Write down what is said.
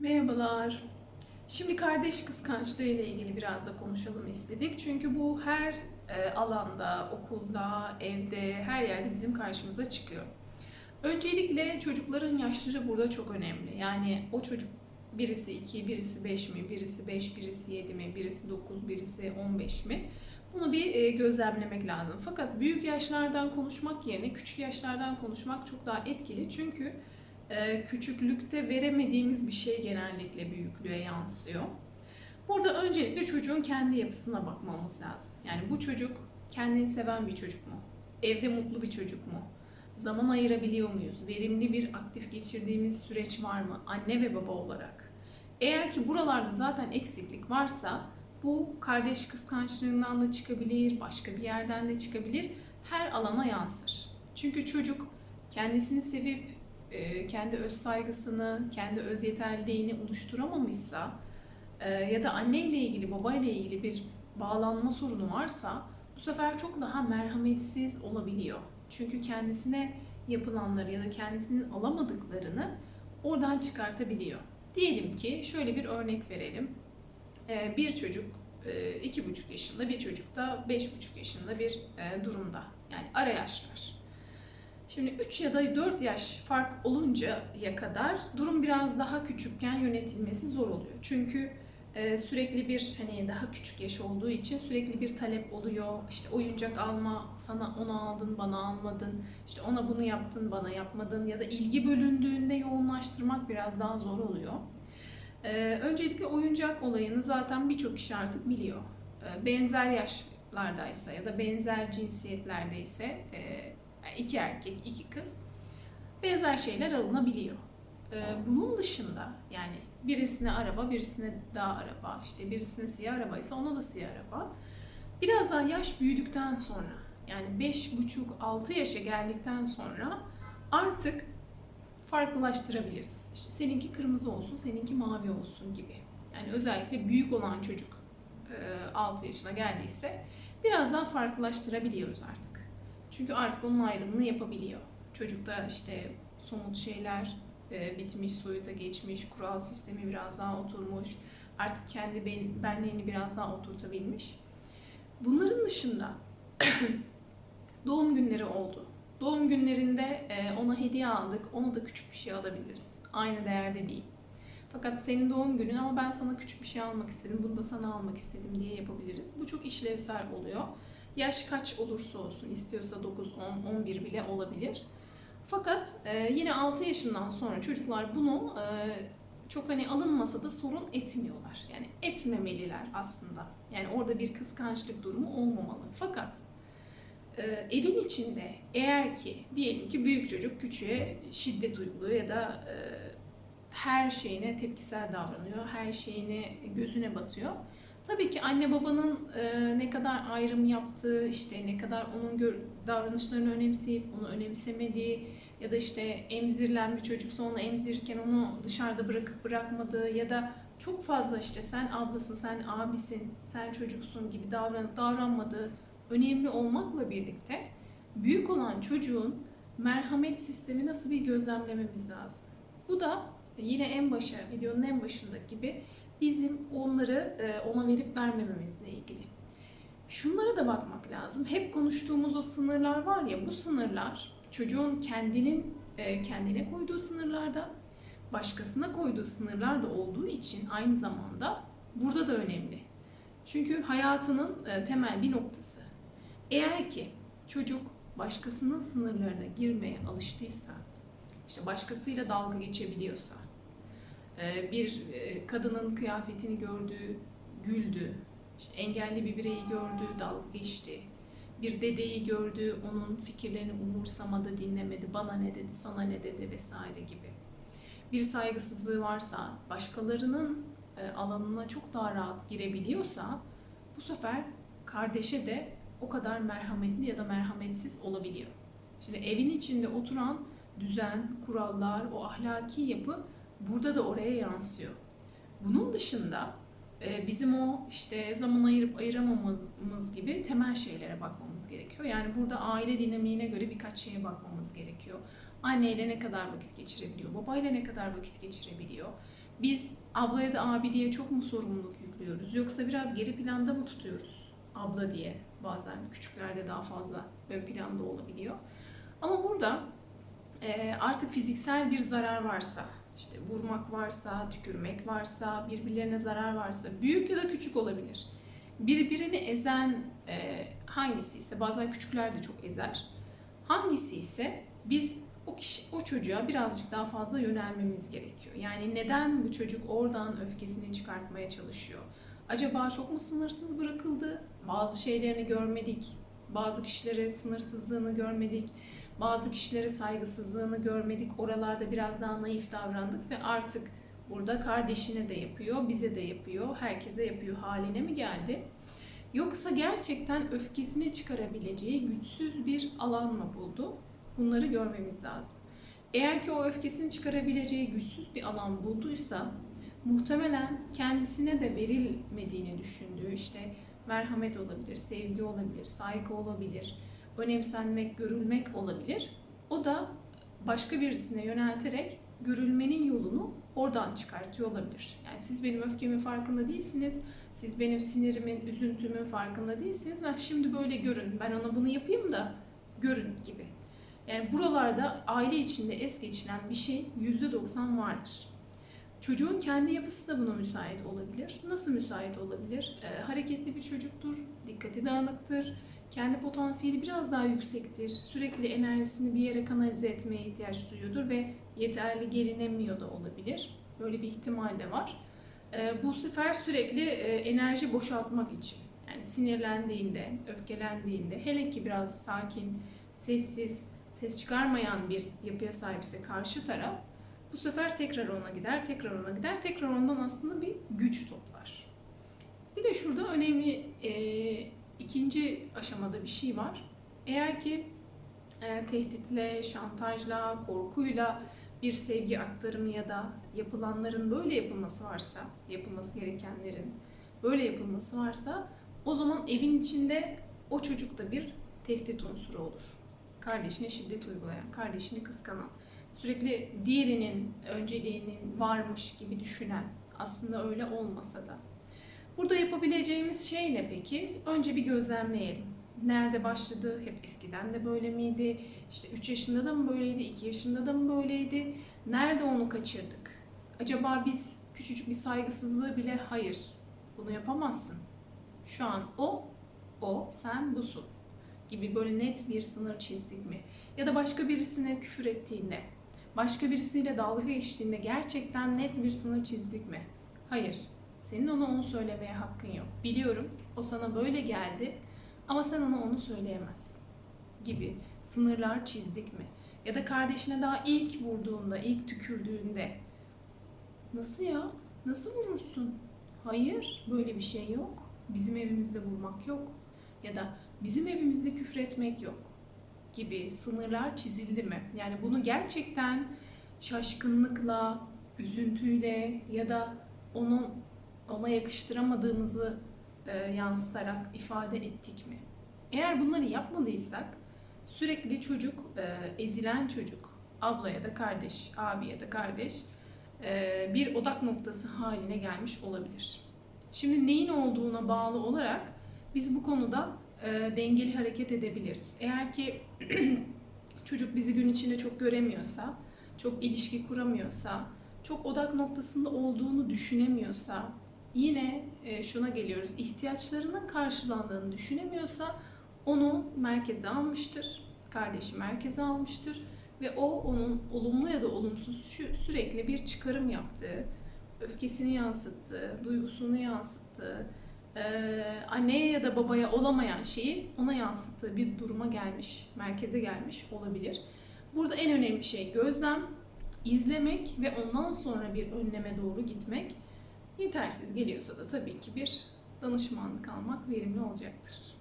Merhabalar. Şimdi kardeş kıskançlığı ile ilgili biraz da konuşalım istedik. Çünkü bu her e, alanda, okulda, evde, her yerde bizim karşımıza çıkıyor. Öncelikle çocukların yaşları burada çok önemli. Yani o çocuk birisi 2, birisi 5 mi, birisi 5, birisi 7 mi, birisi 9, birisi 15 mi? Bunu bir e, gözlemlemek lazım. Fakat büyük yaşlardan konuşmak yerine küçük yaşlardan konuşmak çok daha etkili. Çünkü küçüklükte veremediğimiz bir şey genellikle büyüklüğe yansıyor. Burada öncelikle çocuğun kendi yapısına bakmamız lazım. Yani bu çocuk kendini seven bir çocuk mu? Evde mutlu bir çocuk mu? Zaman ayırabiliyor muyuz? Verimli bir aktif geçirdiğimiz süreç var mı? Anne ve baba olarak. Eğer ki buralarda zaten eksiklik varsa bu kardeş kıskançlığından da çıkabilir, başka bir yerden de çıkabilir. Her alana yansır. Çünkü çocuk kendisini sevip kendi öz saygısını, kendi öz yeterliliğini oluşturamamışsa e, ya da anneyle ilgili, babayla ilgili bir bağlanma sorunu varsa bu sefer çok daha merhametsiz olabiliyor. Çünkü kendisine yapılanları ya da kendisinin alamadıklarını oradan çıkartabiliyor. Diyelim ki şöyle bir örnek verelim. E, bir çocuk iki buçuk yaşında, bir çocuk da beş buçuk yaşında bir durumda. Yani ara yaşlar. Şimdi 3 ya da 4 yaş fark oluncaya kadar durum biraz daha küçükken yönetilmesi zor oluyor. Çünkü e, sürekli bir hani daha küçük yaş olduğu için sürekli bir talep oluyor. İşte oyuncak alma, sana onu aldın, bana almadın. İşte ona bunu yaptın, bana yapmadın ya da ilgi bölündüğünde yoğunlaştırmak biraz daha zor oluyor. E, öncelikle oyuncak olayını zaten birçok kişi artık biliyor. E, benzer yaşlardaysa ya da benzer cinsiyetlerdeyse e, iki erkek, iki kız benzer şeyler alınabiliyor. Ee, bunun dışında yani birisine araba, birisine daha araba, işte birisine siyah araba ise ona da siyah araba. Biraz daha yaş büyüdükten sonra yani beş buçuk altı yaşa geldikten sonra artık farklılaştırabiliriz. İşte seninki kırmızı olsun, seninki mavi olsun gibi. Yani özellikle büyük olan çocuk 6 yaşına geldiyse biraz daha farklılaştırabiliyoruz artık. Çünkü artık onun ayrımını yapabiliyor. Çocukta işte somut şeyler e, bitmiş, soyuta geçmiş, kural sistemi biraz daha oturmuş, artık kendi ben, benliğini biraz daha oturtabilmiş. Bunların dışında doğum günleri oldu. Doğum günlerinde e, ona hediye aldık, ona da küçük bir şey alabiliriz. Aynı değerde değil. Fakat senin doğum günün ama ben sana küçük bir şey almak istedim, bunu da sana almak istedim diye yapabiliriz. Bu çok işlevsel oluyor. Yaş kaç olursa olsun, istiyorsa 9, 10, 11 bile olabilir. Fakat e, yine 6 yaşından sonra çocuklar bunu e, çok hani alınmasa da sorun etmiyorlar. Yani etmemeliler aslında. Yani orada bir kıskançlık durumu olmamalı. Fakat e, evin içinde eğer ki diyelim ki büyük çocuk küçüğe şiddet uyguluyor ya da e, her şeyine tepkisel davranıyor, her şeyine gözüne batıyor Tabii ki anne babanın e, ne kadar ayrım yaptığı, işte ne kadar onun gör, davranışlarını önemseyip onu önemsemediği ya da işte emzirilen bir çocuksa onu emzirirken onu dışarıda bırakıp bırakmadığı ya da çok fazla işte sen ablasın, sen abisin, sen çocuksun gibi davranıp davranmadığı önemli olmakla birlikte büyük olan çocuğun merhamet sistemi nasıl bir gözlemlememiz lazım. Bu da yine en başa, videonun en başındaki gibi bizim onları e, ona verip vermememizle ilgili. Şunlara da bakmak lazım. Hep konuştuğumuz o sınırlar var ya bu sınırlar çocuğun kendinin e, kendine koyduğu sınırlarda başkasına koyduğu sınırlar da olduğu için aynı zamanda burada da önemli. Çünkü hayatının e, temel bir noktası. Eğer ki çocuk başkasının sınırlarına girmeye alıştıysa, işte başkasıyla dalga geçebiliyorsa, bir e, kadının kıyafetini gördü, güldü. İşte engelli bir bireyi gördü, dalga geçti. Bir dedeyi gördü, onun fikirlerini umursamadı, dinlemedi, bana ne dedi, sana ne dedi vesaire gibi. Bir saygısızlığı varsa, başkalarının e, alanına çok daha rahat girebiliyorsa bu sefer kardeşe de o kadar merhametli ya da merhametsiz olabiliyor. Şimdi evin içinde oturan düzen, kurallar, o ahlaki yapı burada da oraya yansıyor. Bunun dışında e, bizim o işte zaman ayırıp ayıramamamız gibi temel şeylere bakmamız gerekiyor. Yani burada aile dinamiğine göre birkaç şeye bakmamız gerekiyor. Anneyle ne kadar vakit geçirebiliyor, babayla ne kadar vakit geçirebiliyor, Biz abla ya da abi diye çok mu sorumluluk yüklüyoruz yoksa biraz geri planda mı tutuyoruz abla diye bazen küçüklerde daha fazla ön planda olabiliyor. Ama burada e, artık fiziksel bir zarar varsa, işte vurmak varsa, tükürmek varsa, birbirlerine zarar varsa, büyük ya da küçük olabilir. Birbirini ezen e, hangisi ise, bazen küçükler de çok ezer. Hangisi ise biz o kişi, o çocuğa birazcık daha fazla yönelmemiz gerekiyor. Yani neden bu çocuk oradan öfkesini çıkartmaya çalışıyor? Acaba çok mu sınırsız bırakıldı? Bazı şeylerini görmedik. Bazı kişilere sınırsızlığını görmedik. Bazı kişilere saygısızlığını görmedik. Oralarda biraz daha naif davrandık ve artık burada kardeşine de yapıyor, bize de yapıyor, herkese yapıyor haline mi geldi? Yoksa gerçekten öfkesini çıkarabileceği güçsüz bir alan mı buldu? Bunları görmemiz lazım. Eğer ki o öfkesini çıkarabileceği güçsüz bir alan bulduysa muhtemelen kendisine de verilmediğini düşündüğü işte merhamet olabilir, sevgi olabilir, saygı olabilir, önemsenmek, görülmek olabilir. O da başka birisine yönelterek görülmenin yolunu oradan çıkartıyor olabilir. Yani siz benim öfkemin farkında değilsiniz, siz benim sinirimin, üzüntümün farkında değilsiniz. Ha, şimdi böyle görün, ben ona bunu yapayım da görün gibi. Yani buralarda aile içinde es geçilen bir şey %90 vardır. Çocuğun kendi yapısı da buna müsait olabilir. Nasıl müsait olabilir? E, hareketli bir çocuktur, dikkati dağınıktır, kendi potansiyeli biraz daha yüksektir, sürekli enerjisini bir yere kanalize etmeye ihtiyaç duyuyordur ve yeterli gelinemiyor da olabilir. Böyle bir ihtimal de var. E, bu sefer sürekli e, enerji boşaltmak için, yani sinirlendiğinde, öfkelendiğinde, hele ki biraz sakin, sessiz, ses çıkarmayan bir yapıya sahipse karşı taraf bu sefer tekrar ona gider, tekrar ona gider, tekrar ondan aslında bir güç toplar. Bir de şurada önemli e, ikinci aşamada bir şey var. Eğer ki e, tehditle, şantajla, korkuyla bir sevgi aktarımı ya da yapılanların böyle yapılması varsa, yapılması gerekenlerin böyle yapılması varsa o zaman evin içinde o çocukta bir tehdit unsuru olur. Kardeşine şiddet uygulayan, kardeşini kıskanan, sürekli diğerinin önceliğinin varmış gibi düşünen, aslında öyle olmasa da. Burada yapabileceğimiz şey ne peki? Önce bir gözlemleyelim. Nerede başladı? Hep eskiden de böyle miydi? İşte 3 yaşında da mı böyleydi? 2 yaşında da mı böyleydi? Nerede onu kaçırdık? Acaba biz küçücük bir saygısızlığı bile hayır bunu yapamazsın. Şu an o, o, sen busun gibi böyle net bir sınır çizdik mi? Ya da başka birisine küfür ettiğinde, başka birisiyle dalga geçtiğinde gerçekten net bir sınır çizdik mi? Hayır. Senin ona onu söylemeye hakkın yok. Biliyorum o sana böyle geldi ama sen ona onu söyleyemezsin gibi sınırlar çizdik mi? Ya da kardeşine daha ilk vurduğunda, ilk tükürdüğünde nasıl ya? Nasıl vurursun? Hayır, böyle bir şey yok. Bizim evimizde vurmak yok. Ya da bizim evimizde küfretmek yok gibi sınırlar çizildi mi? Yani bunu gerçekten şaşkınlıkla, üzüntüyle ya da onun ona yakıştıramadığımızı e, yansıtarak ifade ettik mi? Eğer bunları yapmadıysak sürekli çocuk, e, ezilen çocuk, abla ya da kardeş, abi ya da kardeş e, bir odak noktası haline gelmiş olabilir. Şimdi neyin olduğuna bağlı olarak biz bu konuda e, dengeli hareket edebiliriz. Eğer ki çocuk bizi gün içinde çok göremiyorsa, çok ilişki kuramıyorsa, çok odak noktasında olduğunu düşünemiyorsa, yine e, şuna geliyoruz, ihtiyaçlarının karşılandığını düşünemiyorsa onu merkeze almıştır, kardeşi merkeze almıştır ve o onun olumlu ya da olumsuz sürekli bir çıkarım yaptığı, öfkesini yansıttığı, duygusunu yansıttığı, e, anneye ya da babaya olamayan şeyi ona yansıttığı bir duruma gelmiş, merkeze gelmiş olabilir. Burada en önemli şey gözlem, izlemek ve ondan sonra bir önleme doğru gitmek. Yetersiz geliyorsa da tabii ki bir danışmanlık almak verimli olacaktır.